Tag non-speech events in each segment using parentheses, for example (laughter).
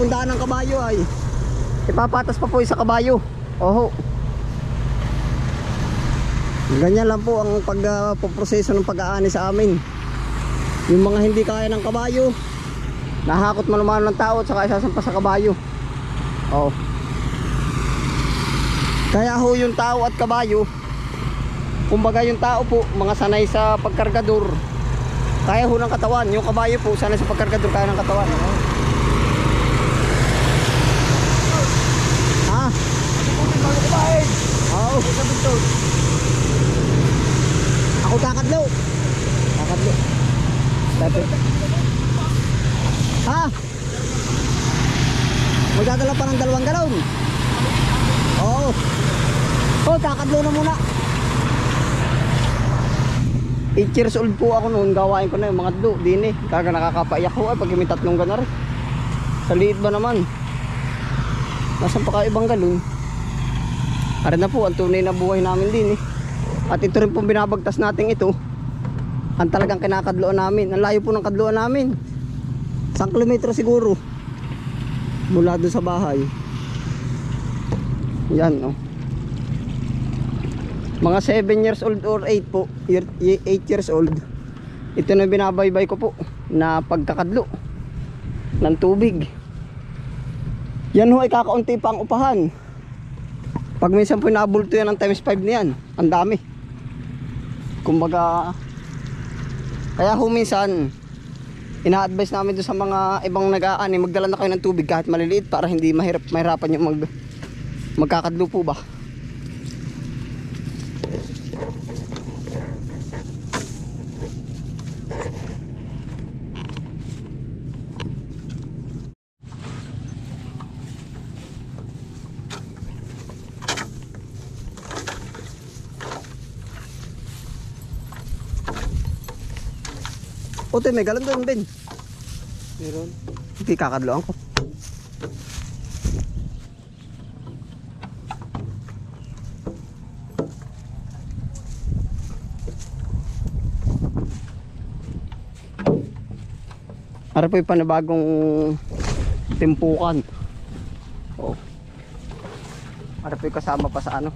Wala pong daan ng kabayo ay. Ipapatas pa po isa kabayo. Oho. Ganyan lang po ang pagproseso ng pag-aani sa amin. Yung mga hindi kaya ng kabayo, nahakot man naman ng tao at saka isasampa sa kabayo. Oh. Kaya ho yung tao at kabayo, kumbaga yung tao po, mga sanay sa pagkargador, kaya ho ng katawan. Yung kabayo po, sanay sa pagkargador, kaya ng katawan. Ha? Oo. Ako kakadlo. Kakadlo. Dati. Ha? Magdadala pa ng dalawang galon. Oo. Oh, kakadlo na muna. 8 years old po ako noon, gawain ko na yung mga do, din eh. Kaga nakakapaiyak ko ay pag may tatlong ganar. Sa liit ba naman? Nasaan pa ka ibang galon? Para na po, ang tunay na buhay namin din eh. At ito rin po binabagtas natin ito. Ang talagang kinakadloan namin. Ang layo po ng kadloan namin. 1 kilometro siguro. Mula doon sa bahay. Yan oh. Mga 7 years old or 8 po. 8 years old. Ito na binabaybay ko po na pagkakadlo ng tubig. Yan ho ay kakaunti pa ang upahan. Pag minsan po nabulto yan ng times 5 niyan, ang dami. Kumbaga, kaya ho minsan, ina-advise namin doon sa mga ibang nag-aani, magdala na kayo ng tubig kahit maliliit para hindi mahirap, mahirapan yung mag, magkakadlo po ba. Ote, may galon doon, Ben. Meron. Hindi kakadloan ko. Para po yung panibagong timpukan. Oh. Para po yung kasama pa sa ano.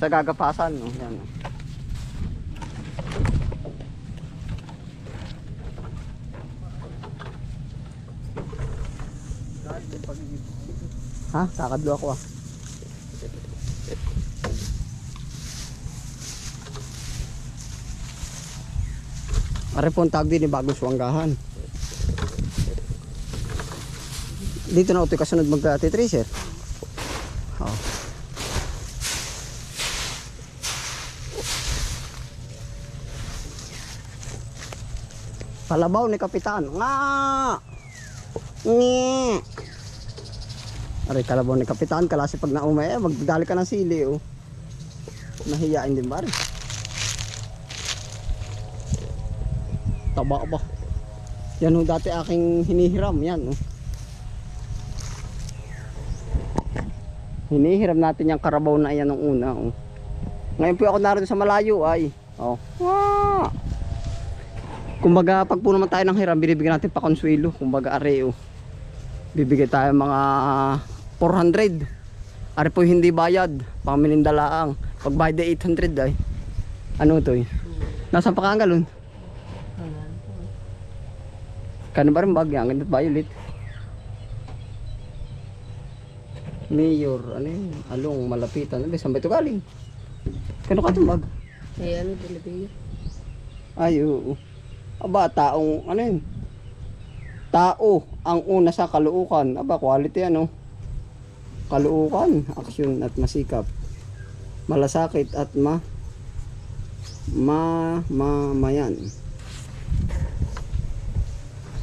Sa gagapasan. No? Yan. Ha? Kakadlo ako ah. Are po ang din ni Bagong Suwanggahan. Dito na ito kasunod mag-tracer. Oh. Palabaw ni Kapitan. Nga! Nge! Aray, kalabaw ni Kapitan, kalasi pag naumay, eh, magdali ka ng sili, oh. Nahiyain din ba rin? Taba ba? Yan ho dati aking hinihiram, yan, oh. Hinihiram natin yung karabaw na yan nung una, oh. Ngayon po ako naroon sa malayo, ay. Oh. Wah! Kumbaga, pag po naman tayo ng hiram, binibigyan natin pa konsuelo. Kumbaga, areo. Bibigay tayo mga 400. Are po hindi bayad. Pang minindalaang. Pag bayad ay 800 ay. Ano to eh? Nasaan pa kaangalon? Kano ba rin bag? Ang ganda violet. Mayor, ano yun? Along, malapitan. Ano ba? Saan ba ito galing? Kano ka itong bag? Eh, ano, dalabiyo? Ay, oo. Aba, taong, ano yun? Tao, ang una sa kaluukan. Aba, quality ano? Kaluukan, aksyon at masikap. Malasakit at ma ma mamayan.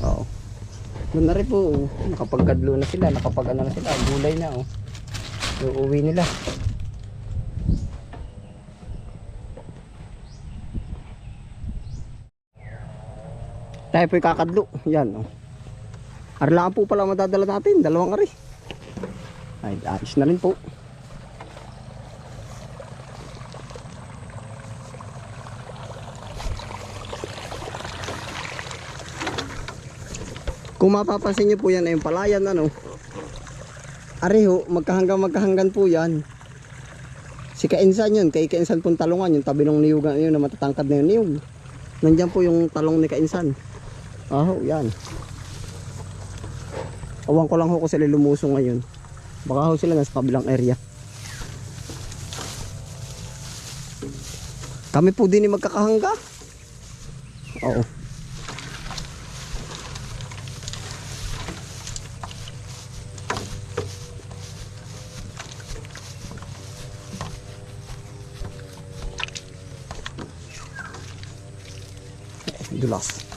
Oo. Doon na po, oh. nakapagkadlo na sila, nakapag ano na sila, gulay na oh. Uuwi nila. Tayo po'y kakadlo. Yan, oh. Arlaan po pala madadala natin. Dalawang ari. Ay, ayos na rin po. Kung mapapansin nyo po yan ay yung palayan ano. Areho, magkahanggang magkahanggan po yan. Si Kainsan yun, kay Kainsan pong talungan, yung tabi ng niyugan yun na matatangkad na yun niyog. Nandyan po yung talong ni Kainsan. Aho, yan. Awan ko lang ho kung sila lumusong ngayon. Baka ho sila nasa kabilang area. Kami po din ay magkakahangga. Oo. Dulas.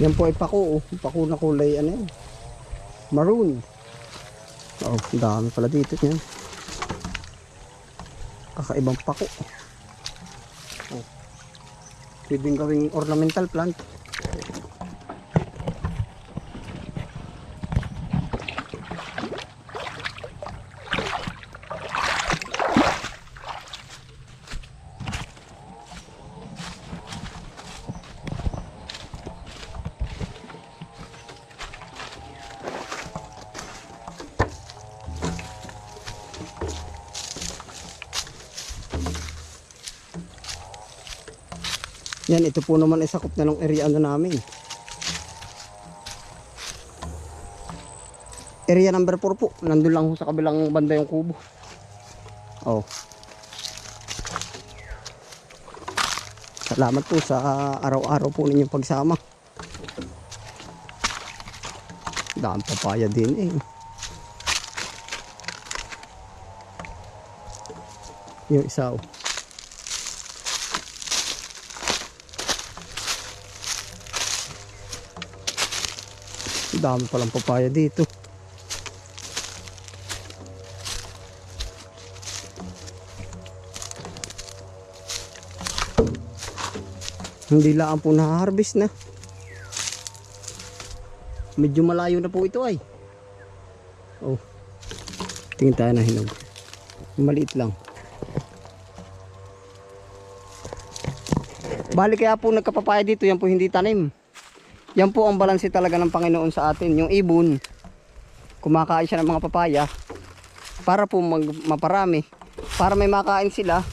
Yan po ay pako, oh. pako na kulay ano yan. Maroon. Oh, dami pala dito niyan. Kakaibang pako. Oh. Pwedeng gawing ornamental plant. Ito po naman ay sakop na ng area ano namin. Area number 4 po. Nandun lang sa kabilang banda yung kubo. Oh. Salamat po sa araw-araw po ninyong pagsama. Daan papaya din eh. Yung isa oh. Dami palang papaya dito. Hindi lang po na-harvest na. Medyo malayo na po ito ay. Oh. Tingin tayo na hinog. Maliit lang. Bali kaya po nagkapapaya dito, yan po hindi tanim. Yan po ang balanse talaga ng Panginoon sa atin. Yung ibon, kumakain siya ng mga papaya para po mag, maparami. Para may makain sila.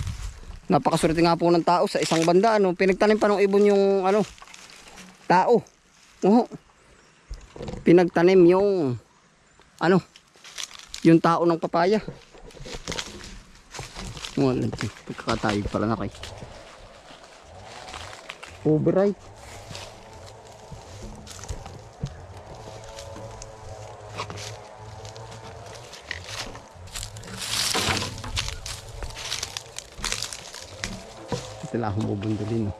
Napakaswerte nga po ng tao sa isang banda. Ano, pinagtanim pa ng ibon yung ano, tao. Oo. Pinagtanim yung ano, yung tao ng papaya. Wala, pagkakatayog pala na kay. Override. Sila. No?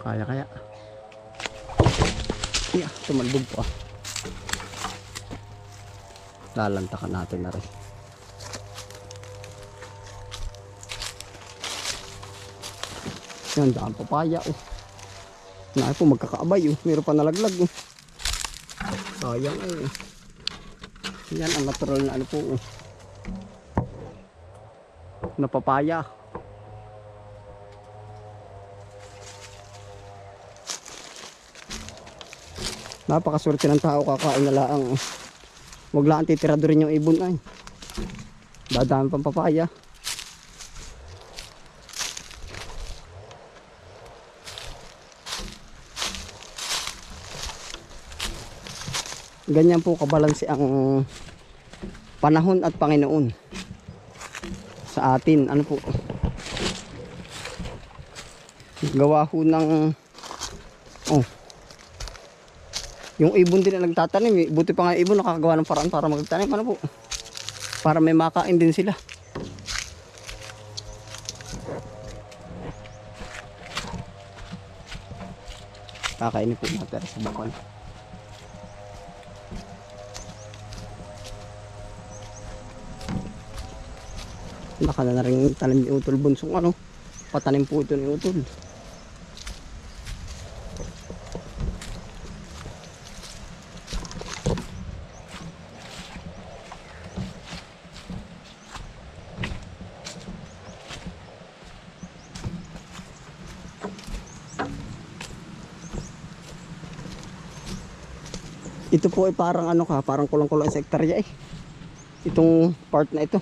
Kaya kaya. Yeah, tumalbog po ah. Lalantakan natin na rin. Yan, daan papaya oh. Naki po magkakaabay oh. Meron pa nalaglag oh. Sayang eh. Yan ang natural na ano po oh. Na papaya. Napakaswerte ng tao kakain na laang. Huwag lang titirado rin yung ibon ay. Dadami pang papaya. Ganyan po kabalansi ang panahon at Panginoon sa atin. Ano po? Gawa ho ng oh, yung ibon din na nagtatanim, eh. buti pa nga yung ibon nakakagawa ng paraan para magtanim. Ano po? Para may makain din sila. Kakainin po natin sa bukal. Baka na rin tanim ni Utol Bunsong ano. Patanim po ito ni Utol. Ito po ay parang ano ka, parang kulang-kulang sa hektarya eh. Itong part na ito.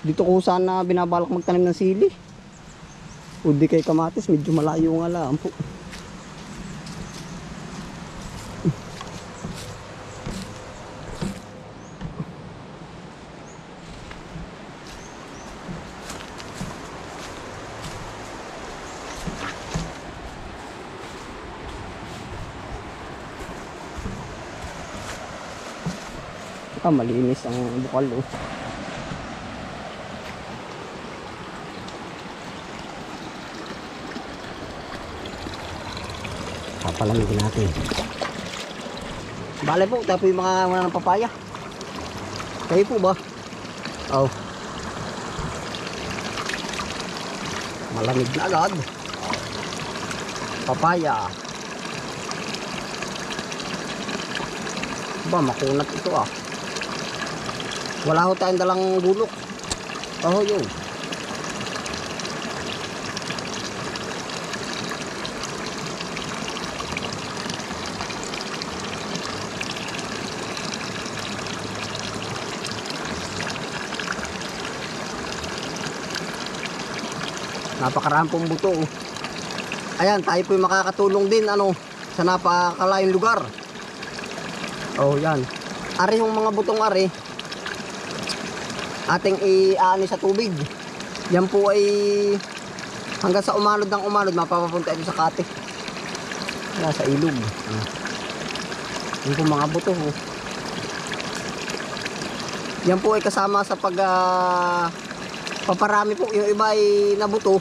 Dito kung saan na binabalak magtanim ng sili. O di kay kamatis, medyo malayo nga lang po. Ah, malinis ang bukal oh. Papalamigin natin. Bale po, tayo po yung mga mga ng papaya. Kayo po ba? Oh. Malamig na agad. Papaya. Ba, makunat ito ah. Wala ho tayong dalang bulok. Oh, yun. Napakaraan pong buto. oh. Ayan, tayo po makakatulong din ano sa napakalayong lugar. Oh, yan. Ari yung mga butong ari. Ating i-aani sa tubig. Yan po ay hanggang sa umanod ng umanod mapapapunta ito sa kate. Kaya sa ilog. Ah. Yan po mga buto. Oh. Yan po ay kasama sa pag ah, paparami po. Yung iba ay nabuto.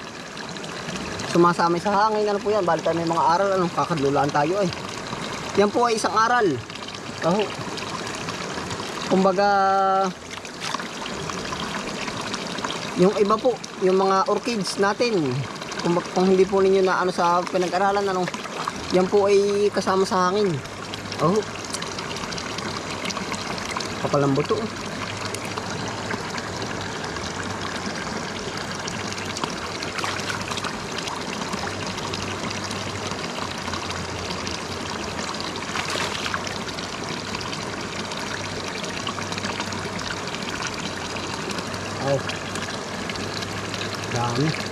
Sumasama sa hangin. Ano po yan? Balik tayo may mga aral. Ano? Kakadlulaan tayo ay. Yan po ay isang aral. Oh. Kumbaga yung iba po, yung mga orchids natin. Kung, kung hindi po ninyo na ano sa pinag-aralan ano, yan po ay kasama sa hangin. Oh. Kapalambot to. oh. Oh. Dami.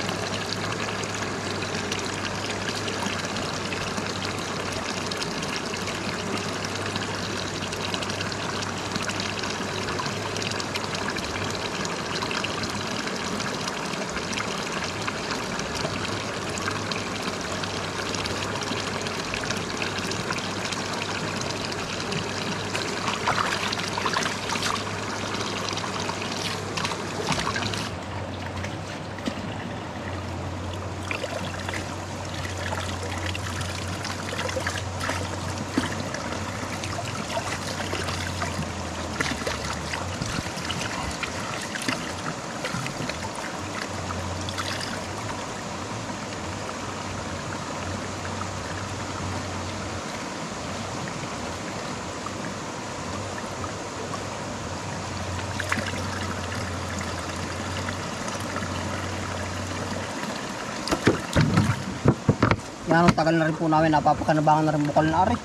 Ang tagal na rin po namin napapakanabangan na rin bukal na ari.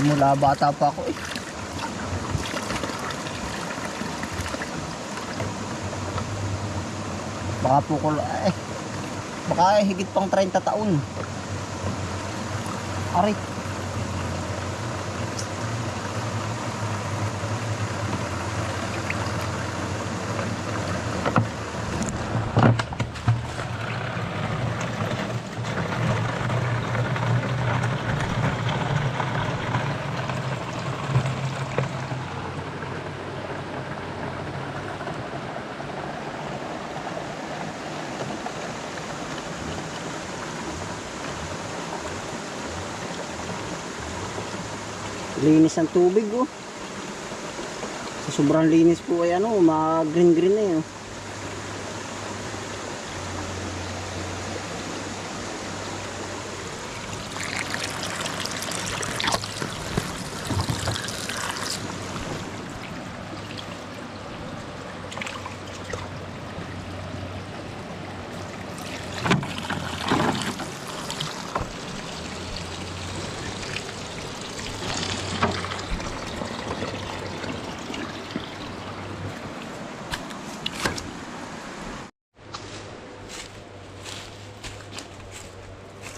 Mula bata pa ako eh. Baka po ko eh. Baka higit pang 30 taon. Ari. Linis ng tubig oh. Sa sobrang linis po ay ano, mag-green green na yun.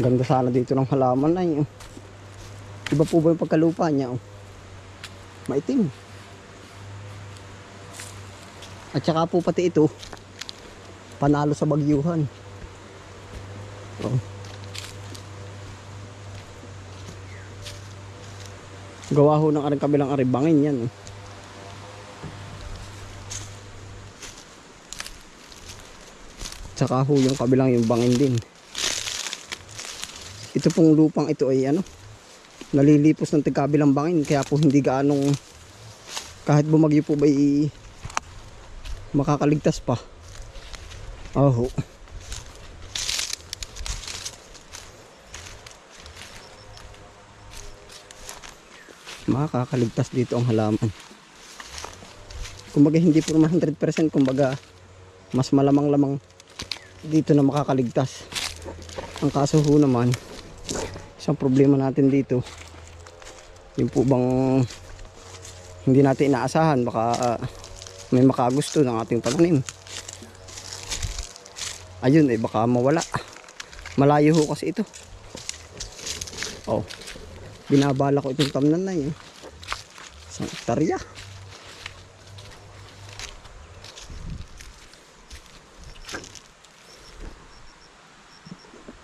Ganda sana dito ng halaman na yun. Iba po ba yung pagkalupa niya? Oh? Maitim. At saka po pati ito, panalo sa bagyuhan. Oh. Gawa ho ng kabilang aribangin yan. Oh. Tsaka ho yung kabilang yung bangin din. Ito pong lupang ito ay ano, nalilipos ng tigkabilang bangin kaya po hindi gaanong kahit bumagyo po ba makakaligtas pa. Oh. Makakaligtas dito ang halaman. Kumbaga hindi po naman 100% kumbaga mas malamang-lamang dito na makakaligtas. Ang kaso ho naman, isang problema natin dito, yung po bang hindi natin inaasahan, baka ah, may makagusto ng ating pananim. Ayun, eh baka mawala. Malayo ho kasi ito. Oh, binabala ko itong tamnan na yun. Isang hektarya.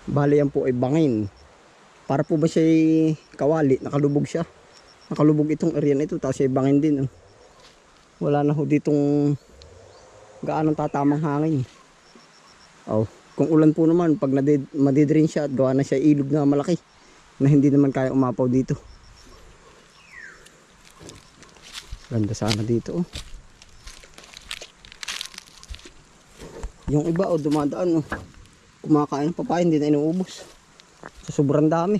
Bali yan po ay bangin. Para po ba siya kawali, nakalubog siya. Nakalubog itong area na ito, tapos siya bangin din. Oh. Wala na ho ditong gaanong tatamang hangin. Oh, kung ulan po naman, pag madidrain siya at gawa na siya ilog na malaki na hindi naman kaya umapaw dito. Ganda sana dito oh. Yung iba oh, dumadaan oh kumakain ng papaya hindi na inuubos sa sobrang dami.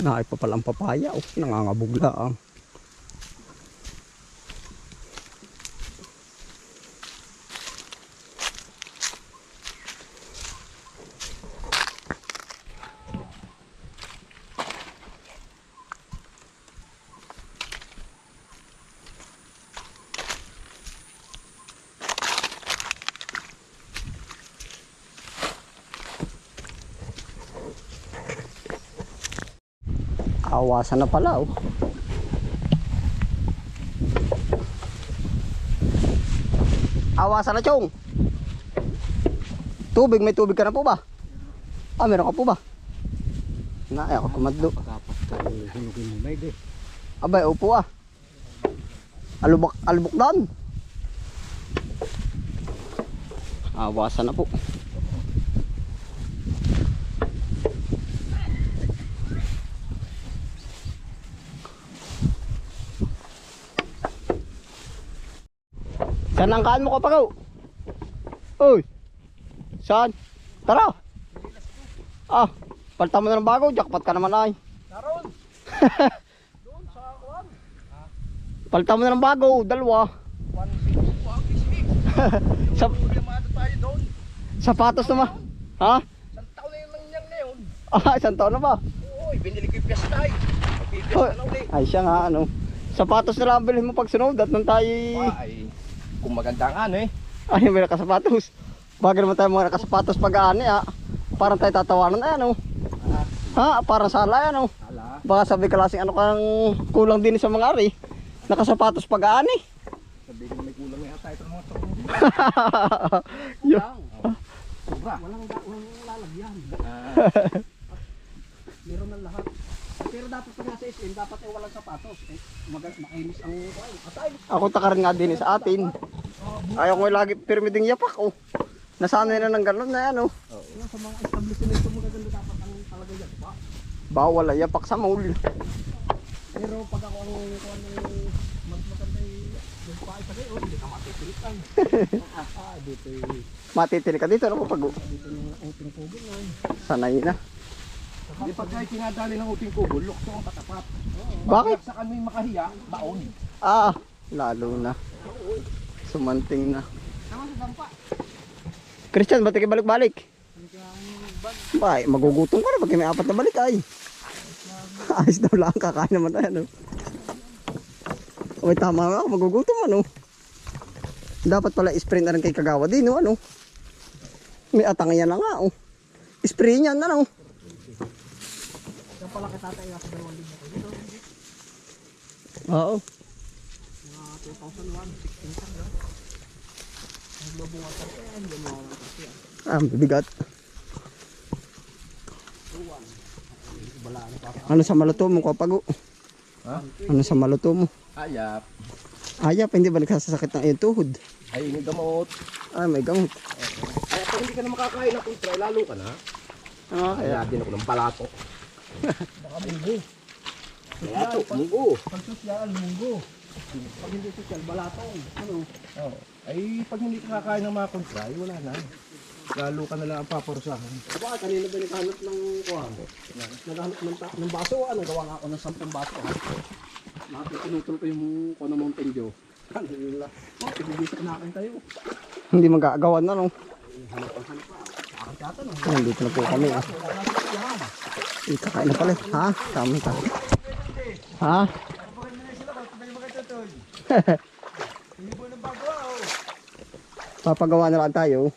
Naay pa palang papaya oh, nangangabugla ang Awasan na pala oh. Awasan na chong. Tubig, may tubig ka na po ba? Ah, meron ka po ba? Na, ay ako kumadlo. Abay, upo ah. Alubak, alubok doon. Awasan na po. Saan ang kaan mo kapagaw? Uy! Saan? Tara! Ah, palta mo na ng bago, jackpot ka naman ay. Naroon. (laughs) Doon sa kuwan. Palta mo na ng bago, dalawa. 160 po ang kisik. Sa sapatos naman. Ha? Isang taon na yun lang yan ngayon. Ah, (laughs) isang taon na ba? Oo, binili ko yung piyesta ay. Pipiyesta na ulit. ay siya nga, ano. Sapatos na lang ang bilhin mo pag sunod at nang tayo Ah, ay, kung maganda ang ano eh. ay may nakasapatos. Bagay naman tayo mga nakasapatos pag aani ah. Parang tayo tatawanan ay ano. Ha? Parang sala ano. Hala. Baka sabi klaseng ano kang kulang din sa mga ari. Nakasapatos pag aani. Sabi ko may kulang nga tayo mga tukong. (laughs) Yo. Sobra. Walang, lalagyan. (laughs) Meron ng lahat. Dapat pag nasa SM, dapat ay walang sapatos. Eh, mag makinis ang Ako taka rin nga din eh sa atin. Ayaw ko lagi pirmi ding yapak oh. Nasanay na ng ganun na yan oh. Sa mga establishment mo maganda dapat ang talaga yan pa. Bawal ay yapak sa maul. Pero pag ako ang kuha ng mas maganda yung magpaay sa kayo, hindi ka matitilitan. (laughs) ah, dito yung Matitili ka dito ano pag dito yung kubo na. sanay na. Hindi pag kayo tinadali ng uting kubo, lukso ang katapat. Bakit? Sa kami makahiya, baon. Ah, lalo na. Sumanting na. Tama sa dampa. Christian, ba't kayo balik-balik? Bay, magugutom ka na pag may apat na balik ay. (laughs) Ayos daw lang, kakain naman tayo. No? Uy, tama nga, magugutom ano. Dapat pala spray na rin kay Kagawa din, no, ano. May atang yan na nga, oh. Spray niyan, ano. Yung pala katatay sa dalawang linya ko. Dito, Oo. mga 2001, 16 pa na. Ang lobong atar ko yan, yung mga kasi yan. Ah, bibigat. Pa. Ano sa maluto mo, kapago? Ha? Ano sa maluto mo? Ayap. Ayap, hindi ba nagsasakit ng iyong tuhod? Ay, ini gamot. Ah, may gamot. Ay, pag hindi ka na makakain ng kultray, lalo ka na. Ah, Kaya din ako ng palato. Baka munggo. Balato, munggo. Pag sosyal, munggo. Pag hindi sosyal, balato. Ano? Oh. Ay, pag hindi ka kakain ng mga kultray, wala na. Lalo ka na lang ang paparusahan. Ba, kanina ba naghanap ng kuhan? Naghanap ng, ng baso, ano, gawa nga ako ng sampung baso? Nakapit pinutol ko yung kuha ng Mountain Dew. Alhamdulillah. Oh, pinabisak na akin tayo. Hindi magagawan na, no? Akit no? Ay, dito na po kami, ah. Eh, kakain na pala. Ha? Kami ka. Ha? (laughs) Papagawa na lang tayo.